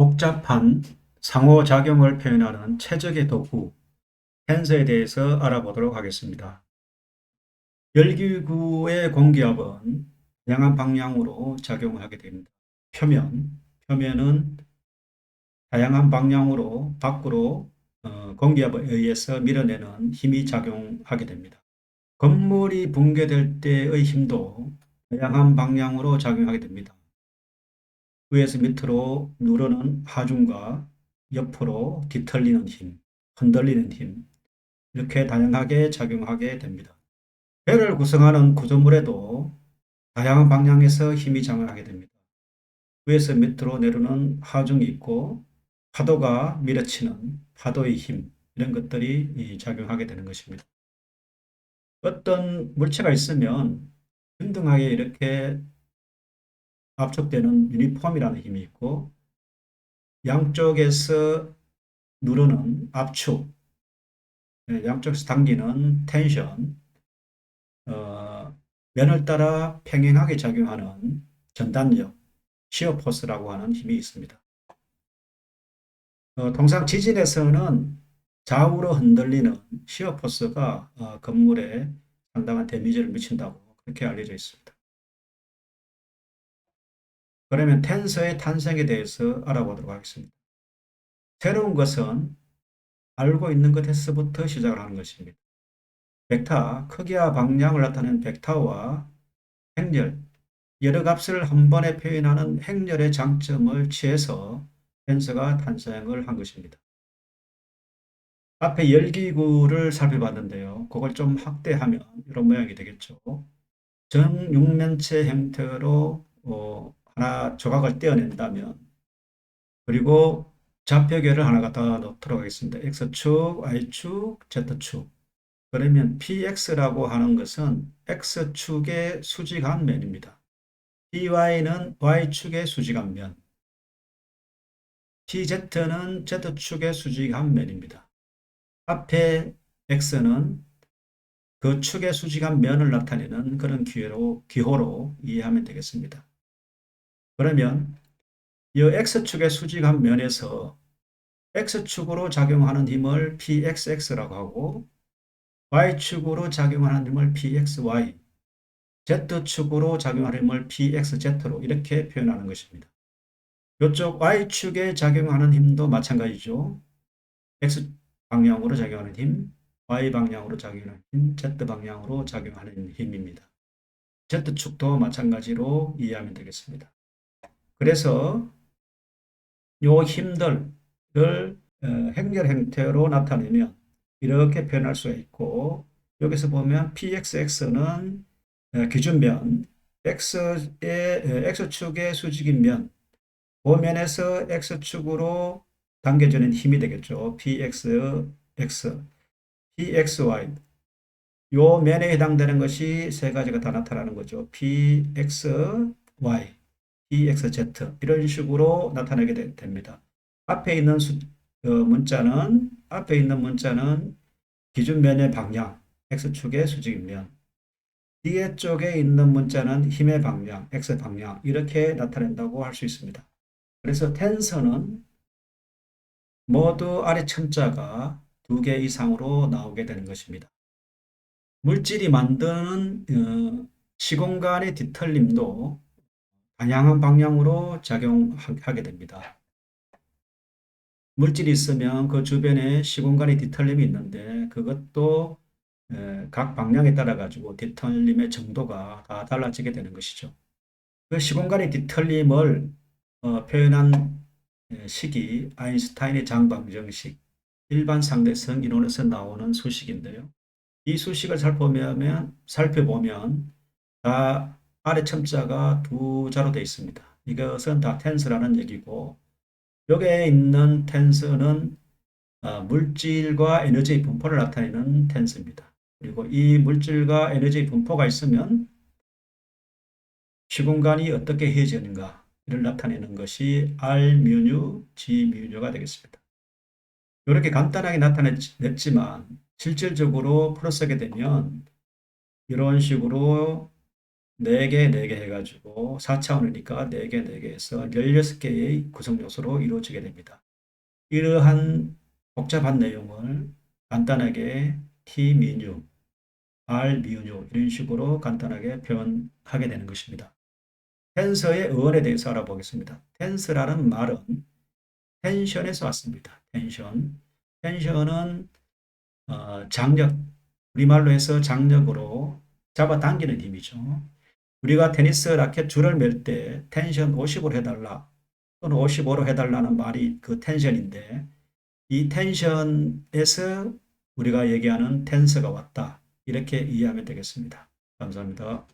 복잡한 상호작용을 표현하는 최적의 도구, 텐서에 대해서 알아보도록 하겠습니다. 열기구의 공기압은 다양한 방향으로 작용하게 됩니다. 표면, 표면은 다양한 방향으로 밖으로 어, 공기압에 의해서 밀어내는 힘이 작용하게 됩니다. 건물이 붕괴될 때의 힘도 다양한 방향으로 작용하게 됩니다. 위에서 밑으로 누르는 하중과 옆으로 뒤틀리는 힘, 흔들리는 힘, 이렇게 다양하게 작용하게 됩니다. 배를 구성하는 구조물에도 다양한 방향에서 힘이 작용하게 됩니다. 위에서 밑으로 내려오는 하중이 있고 파도가 밀어치는 파도의 힘, 이런 것들이 작용하게 되는 것입니다. 어떤 물체가 있으면 균등하게 이렇게 압축되는 유니폼이라는 힘이 있고 양쪽에서 누르는 압축, 예, 양쪽에서 당기는 텐션, 어, 면을 따라 평행하게 작용하는 전단력, 시어 포스라고 하는 힘이 있습니다. 어, 통상 지진에서는 좌우로 흔들리는 시어 포스가 어, 건물에 상당한 데미지를 미친다고 그렇게 알려져 있습니다. 그러면 텐서의 탄생에 대해서 알아보도록 하겠습니다. 새로운 것은 알고 있는 것에서부터 시작을 하는 것입니다. 벡터, 크기와 방향을 나타내는 벡터와 행렬, 여러 값을 한 번에 표현하는 행렬의 장점을 취해서 텐서가 탄생을 한 것입니다. 앞에 열기구를 살펴봤는데요. 그걸 좀 확대하면 이런 모양이 되겠죠. 정육면체 형태로 어, 하나 조각을 떼어낸다면 그리고 좌표계를 하나 갖다 놓도록 하겠습니다. X축, Y축, Z축 그러면 PX라고 하는 것은 X축의 수직한 면입니다. PY는 Y축의 수직한 면 PZ는 Z축의 수직한 면입니다. 앞에 X는 그 축의 수직한 면을 나타내는 그런 기호로, 기호로 이해하면 되겠습니다. 그러면 이 X축의 수직한 면에서 X축으로 작용하는 힘을 PXX라고 하고 Y축으로 작용하는 힘을 PXY, Z축으로 작용하는 힘을 PXZ로 이렇게 표현하는 것입니다. 이쪽 Y축에 작용하는 힘도 마찬가지죠. X 방향으로 작용하는 힘, Y 방향으로 작용하는 힘, Z 방향으로 작용하는 힘입니다. Z축도 마찬가지로 이해하면 되겠습니다. 그래서 요 힘들을 어, 행렬 형태로 나타내면 이렇게 표현할 수가 있고 여기서 보면 PXX는 어, 기준면 X의 어, X축의 수직인 면, 그 면에서 X축으로 당겨지는 힘이 되겠죠. PX, X, PXY. 요 면에 해당되는 것이 세 가지가 다 나타나는 거죠. PXY. EXZ 이런 식으로 나타나게 되, 됩니다. 앞에 있는 수, 어, 문자는 앞에 있는 문자는 기준면의 방향 X축의 수직면 뒤에 쪽에 있는 문자는 힘의 방향 X 방향 이렇게 나타낸다고 할 수 있습니다. 그래서 텐서는 모두 아래 첨자가 두 개 이상으로 나오게 되는 것입니다. 물질이 만드는 어, 시공간의 뒤틀림도 다양한 방향으로 작용하게 됩니다. 물질이 있으면 그 주변에 시공간의 뒤틀림이 있는데 그것도 각 방향에 따라 가지고 뒤틀림의 정도가 다 달라지게 되는 것이죠. 그 시공간의 뒤틀림을 어, 표현한 식이 아인슈타인의 장방정식, 일반 상대성 이론에서 나오는 수식인데요. 이 수식을 살펴보면, 살펴보면 다 아래 첨자가 두 자로 되어 있습니다. 이것은 다 텐스라는 얘기고 여기에 있는 텐스는 어, 물질과 에너지의 분포를 나타내는 텐스입니다. 그리고 이 물질과 에너지의 분포가 있으면 시공간이 어떻게 헤어지는가를 나타내는 것이 R 뮤뉴, G 뮤뉴가 되겠습니다. 이렇게 간단하게 나타냈지만 실질적으로 풀어쓰게 되면 이런 식으로 4개, 4개 해가지고 4차원이니까 4개, 4개 해서 16개의 구성 요소로 이루어지게 됩니다. 이러한 복잡한 내용을 간단하게 T 미뉴, R 미뉴 이런 식으로 간단하게 표현하게 되는 것입니다. 텐서의 어원에 대해서 알아보겠습니다. 텐스라는 말은 텐션에서 왔습니다. 텐션. 텐션은 어, 장력, 우리말로 해서 장력으로 잡아당기는 힘이죠. 우리가 테니스 라켓 줄을 맬 때 텐션 50으로 해달라 또는 55로 해달라는 말이 그 텐션인데 이 텐션에서 우리가 얘기하는 텐서가 왔다. 이렇게 이해하면 되겠습니다. 감사합니다.